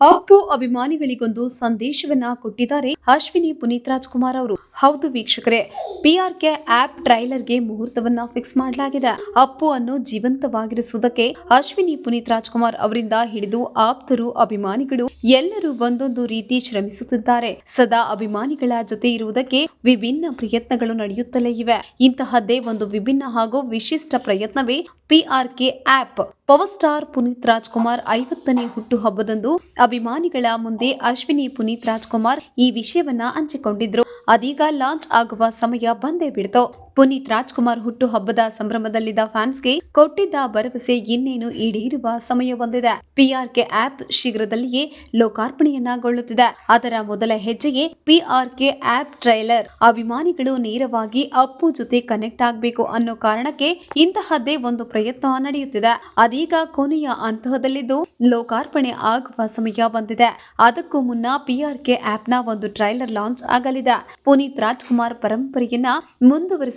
ಅಪ್ಪು ಅಭಿಮಾನಿಗಳಿಗೊಂದು ಸಂದೇಶವನ್ನ ಕೊಟ್ಟಿದ್ದಾರೆ ಅಶ್ವಿನಿ ಪುನೀತ್ ರಾಜ್ಕುಮಾರ್ ಅವರು. ಹೌದು ವೀಕ್ಷಕರೇ ಪಿಆರ್ಕೆ ಆಪ್ ಟ್ರೈಲರ್ಗೆ ಮುಹೂರ್ತವನ್ನ ಫಿಕ್ಸ್ ಮಾಡಲಾಗಿದೆ. ಅಪ್ಪು ಅನ್ನು ಜೀವಂತವಾಗಿರಿಸುವುದಕ್ಕೆ ಅಶ್ವಿನಿ ಪುನೀತ್ ರಾಜ್ಕುಮಾರ್ ಅವರಿಂದ ಹಿಡಿದು ಆಪ್ತರು, ಅಭಿಮಾನಿಗಳು ಎಲ್ಲರೂ ಒಂದೊಂದು ರೀತಿ ಶ್ರಮಿಸುತ್ತಿದ್ದಾರೆ. ಸದಾ ಅಭಿಮಾನಿಗಳ ಜೊತೆ ಇರುವುದಕ್ಕೆ ವಿಭಿನ್ನ ಪ್ರಯತ್ನಗಳು ನಡೆಯುತ್ತಲೇ ಇವೆ. ಇಂತಹದ್ದೇ ಒಂದು ವಿಭಿನ್ನ ಹಾಗೂ ವಿಶಿಷ್ಟ ಪ್ರಯತ್ನವೇ P R K app power star Puneeth Rajkumar ಐವತ್ತನೇ ಹುಟ್ಟುಹಬ್ಬದಂದು ಅಭಿಮಾನಿಗಳ ಮುಂದೆ ಅಶ್ವಿನಿ ಪುನೀತ್ ರಾಜ್ಕುಮಾರ್ ಈ ವಿಷಯವನ್ನ ಹಂಚಿಕೊಂಡಿದ್ರು. ಅದೀಗ ಲಾಂಚ್ ಆಗುವ ಸಮಯ ಬಂದೇ ಬಿಡ್ತು. ಪುನೀತ್ ರಾಜ್ಕುಮಾರ್ ಹುಟ್ಟುಹಬ್ಬದ ಸಂಭ್ರಮದಲ್ಲಿದ್ದ ಫ್ಯಾನ್ಸ್ಗೆ ಕೊಟ್ಟಿದ್ದ ಭರವಸೆ ಇನ್ನೇನು ಈಡೇರುವ ಸಮಯ ಬಂದಿದೆ. ಪಿಆರ್ಕೆ ಆಪ್ ಶೀಘ್ರದಲ್ಲಿಯೇ ಲೋಕಾರ್ಪಣೆಯನ್ನಾಗೊಳ್ಳುತ್ತಿದೆ. ಅದರ ಮೊದಲ ಹೆಜ್ಜೆಯೇ ಪಿಆರ್ಕೆ ಆಪ್ ಟ್ರೈಲರ್. ಅಭಿಮಾನಿಗಳು ನೇರವಾಗಿ ಅಪ್ಪು ಜೊತೆ ಕನೆಕ್ಟ್ ಆಗಬೇಕು ಅನ್ನೋ ಕಾರಣಕ್ಕೆ ಇಂತಹದ್ದೇ ಒಂದು ಪ್ರಯತ್ನ ನಡೆಯುತ್ತಿದೆ. ಅದೀಗ ಕೊನೆಯ ಹಂತದಲ್ಲಿದ್ದು ಲೋಕಾರ್ಪಣೆ ಆಗುವ ಸಮಯ ಬಂದಿದೆ. ಅದಕ್ಕೂ ಮುನ್ನ ಪಿಆರ್ಕೆ ಆಪ್ನ ಒಂದು ಟ್ರೈಲರ್ ಲಾಂಚ್ ಆಗಲಿದೆ. ಪುನೀತ್ ರಾಜ್ಕುಮಾರ್ ಪರಂಪರೆಯನ್ನ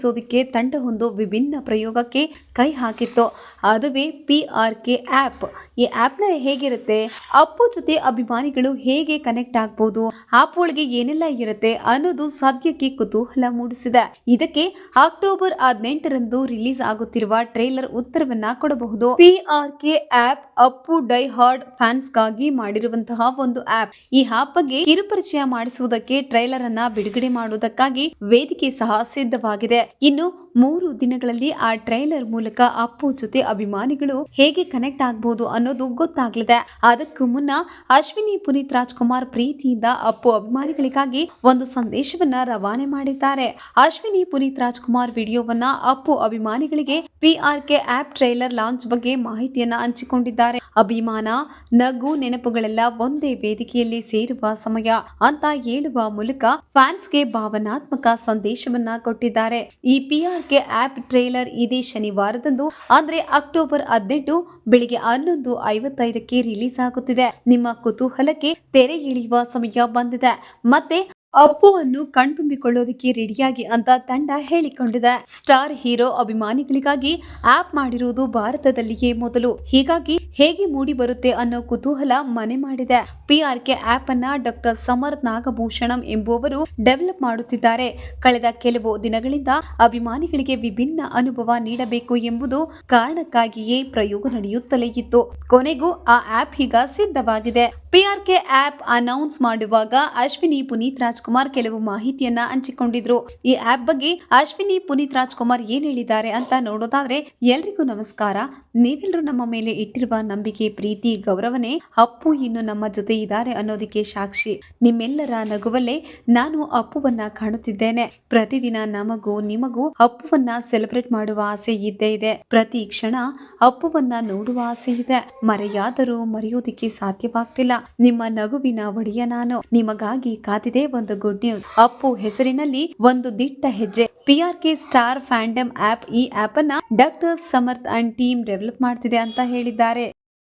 ಮುಂದುವರಿಸೋದಕ್ಕೆ ತಂಡವೊಂದು ವಿಭಿನ್ನ ಪ್ರಯೋಗಕ್ಕೆ ಕೈ ಹಾಕಿತ್ತು. ಅದುವೇ ಪಿ ಆರ್ ಕೆ ಆ್ಯಪ್ ಈ ಆ್ಯಪ್ನ ಹೇಗಿರುತ್ತೆ? ಅಪ್ಪು ಜೊತೆ ಅಭಿಮಾನಿಗಳು ಹೇಗೆ ಕನೆಕ್ಟ್ ಆಗ್ಬೋದು? ಆಪ್ ಒಳಗೆ ಏನೆಲ್ಲ ಇರುತ್ತೆ ಅನ್ನೋದು ಸದ್ಯಕ್ಕೆ ಕುತೂಹಲ ಮೂಡಿಸಿದೆ. ಇದಕ್ಕೆ ಅಕ್ಟೋಬರ್ ಹದಿನೆಂಟರಂದು ರಿಲೀಸ್ ಆಗುತ್ತಿರುವ ಟ್ರೇಲರ್ ಉತ್ತರವನ್ನ ಕೊಡಬಹುದು. P R K app Appu die hard ಫ್ಯಾನ್ಸ್ಗಾಗಿ ಮಾಡಿರುವಂತಹ ಒಂದು ಆ್ಯಪ್ ಈ ಆ್ಯಪ್ ಬಗ್ಗೆ ಕಿರುಪರಿಚಯ ಮಾಡಿಸುವುದಕ್ಕೆ ಟ್ರೈಲರ್ ಅನ್ನ ಬಿಡುಗಡೆ ಮಾಡುವುದಕ್ಕಾಗಿ ವೇದಿಕೆ ಸಹ ಸಿದ್ಧವಾಗಿದೆ. ಇನ್ನು ಮೂರು ದಿನಗಳಲ್ಲಿ ಆ ಟ್ರೈಲರ್ ಮೂಲಕ ಅಪ್ಪು ಜೊತೆ ಅಭಿಮಾನಿಗಳು ಹೇಗೆ ಕನೆಕ್ಟ್ ಆಗಬಹುದು ಅನ್ನೋದು ಗೊತ್ತಾಗ್ಲಿದೆ. ಅದಕ್ಕೂ ಮುನ್ನ ಅಶ್ವಿನಿ, ಪುನೀತ್ ರಾಜ್ಕುಮಾರ್ ಪ್ರೀತಿಯಿಂದ ಅಪ್ಪು ಅಭಿಮಾನಿಗಳಿಗಾಗಿ ಒಂದು ಸಂದೇಶವನ್ನ ರವಾನೆ ಮಾಡಿದ್ದಾರೆ. ಅಶ್ವಿನಿ, ಪುನೀತ್ ರಾಜ್ಕುಮಾರ್ ವಿಡಿಯೋವನ್ನ ಅಪ್ಪು ಅಭಿಮಾನಿಗಳಿಗೆ ಪಿಆರ್ಕೆ ಆಪ್ ಟ್ರೈಲರ್ ಲಾಂಚ್ ಬಗ್ಗೆ ಮಾಹಿತಿಯನ್ನ ಹಂಚಿಕೊಂಡಿದ್ದಾರೆ. ಅಭಿಮಾನ, ನಗು, ನೆನಪುಗಳೆಲ್ಲ ಒಂದೇ ವೇದಿಕೆಯಲ್ಲಿ ಸೇರುವ ಸಮಯ ಅಂತ ಹೇಳುವ ಮೂಲಕ ಫ್ಯಾನ್ಸ್ಗೆ ಭಾವನಾತ್ಮಕ ಸಂದೇಶವನ್ನ ಕೊಟ್ಟಿದ್ದಾರೆ. ಈ ಪಿಆರ್ಕೆ ಆಪ್ ಟ್ರೇಲರ್ ಇದೇ ಶನಿವಾರದಂದು, ಅಂದ್ರೆ ಅಕ್ಟೋಬರ್ ಹದಿನೆಂಟು ಬೆಳಿಗ್ಗೆ ಹನ್ನೊಂದು ಐವತ್ತೈದಕ್ಕೆ ರಿಲೀಸ್ ಆಗುತ್ತಿದೆ. ನಿಮ್ಮ ಕುತೂಹಲಕ್ಕೆ ತೆರೆ ಇಳಿಯುವ ಸಮಯ ಬಂದಿದೆ. ಮತ್ತೆ ಅಪ್ಪುವನ್ನು ಕಣ್ತುಂಬಿಕೊಳ್ಳೋದಕ್ಕೆ ರೆಡಿಯಾಗಿ ಅಂತ ತಂಡ ಹೇಳಿಕೊಂಡಿದೆ. ಸ್ಟಾರ್ ಹೀರೋ ಅಭಿಮಾನಿಗಳಿಗಾಗಿ ಆಪ್ ಮಾಡಿರುವುದು ಭಾರತದಲ್ಲಿಯೇ ಮೊದಲು. ಹೀಗಾಗಿ ಹೇಗೆ ಮೂಡಿ ಬರುತ್ತೆ ಅನ್ನೋ ಕುತೂಹಲ ಮನೆ ಮಾಡಿದೆ. ಪಿಆರ್ಕೆ ಆಪ್ ಅನ್ನ ಡಾಕ್ಟರ್ ಸಮರ್ ನಾಗಭೂಷಣಂ ಎಂಬುವವರು ಡೆವಲಪ್ ಮಾಡುತ್ತಿದ್ದಾರೆ. ಕಳೆದ ಕೆಲವು ದಿನಗಳಿಂದ ಅಭಿಮಾನಿಗಳಿಗೆ ವಿಭಿನ್ನ ಅನುಭವ ನೀಡಬೇಕು ಎಂಬುದು ಕಾರಣಕ್ಕಾಗಿಯೇ ಪ್ರಯೋಗ ನಡೆಯುತ್ತಲೇ ಇತ್ತು. ಕೊನೆಗೂ ಆ ಆಪ್ ಈಗ ಸಿದ್ಧವಾಗಿದೆ. ಪಿಆರ್ಕೆ ಆಪ್ ಅನೌನ್ಸ್ ಮಾಡುವಾಗ ಅಶ್ವಿನಿ ಪುನೀತ್ ರಾಜ್ಕುಮಾರ್ ಕೆಲವು ಮಾಹಿತಿಯನ್ನ ಹಂಚಿಕೊಂಡಿದ್ರು. ಈ ಆಪ್ ಬಗ್ಗೆ ಅಶ್ವಿನಿ ಪುನೀತ್ ರಾಜ್ಕುಮಾರ್ ಏನ್ ಹೇಳಿದ್ದಾರೆ ಅಂತ ನೋಡೋದಾದ್ರೆ ಎಲ್ರಿಗೂ ನಮಸ್ಕಾರ. ನೀವೆಲ್ಲರೂ ನಮ್ಮ ಮೇಲೆ ಇಟ್ಟಿರುವ ನಂಬಿಕೆ, ಪ್ರೀತಿ, ಗೌರವನೇ ಅಪ್ಪು ಇನ್ನು ನಮ್ಮ ಜೊತೆ ಇದ್ದಾರೆ ಅನ್ನೋದಕ್ಕೆ ಸಾಕ್ಷಿ. ನಿಮ್ಮೆಲ್ಲರ ನಗುವಲ್ಲೇ ನಾನು ಅಪ್ಪುವನ್ನ ಕಾಣುತ್ತಿದ್ದೇನೆ. ಪ್ರತಿದಿನ ನಮಗೂ ನಿಮಗೂ ಅಪ್ಪುವನ್ನ ಸೆಲೆಬ್ರೇಟ್ ಮಾಡುವ ಆಸೆ ಇದ್ದೇ ಇದೆ. ಪ್ರತಿ ಕ್ಷಣ ಅಪ್ಪುವನ್ನ ನೋಡುವ ಆಸೆ ಇದೆ. ಮರೆಯಾದರೂ ಮರೆಯೋದಿಕ್ಕೆ ಸಾಧ್ಯವಾಗ್ತಿಲ್ಲ. ನಿಮ್ಮ ನಗುವಿನ ಒಡೆಯ ನಾನು. ನಿಮಗಾಗಿ ಕಾದಿದೆ ಒಂದು ಗುಡ್ ನ್ಯೂಸ್ ಅಪ್ಪು ಹೆಸರಿನಲ್ಲಿ ಒಂದು ದಿಟ್ಟ ಹೆಜ್ಜೆ. P R K star fandom app ಈ ಆಪ್ ಅನ್ನ doctor Samarth and team develop ಮಾಡ್ತಿದೆ ಅಂತ ಹೇಳಿದ್ದಾರೆ.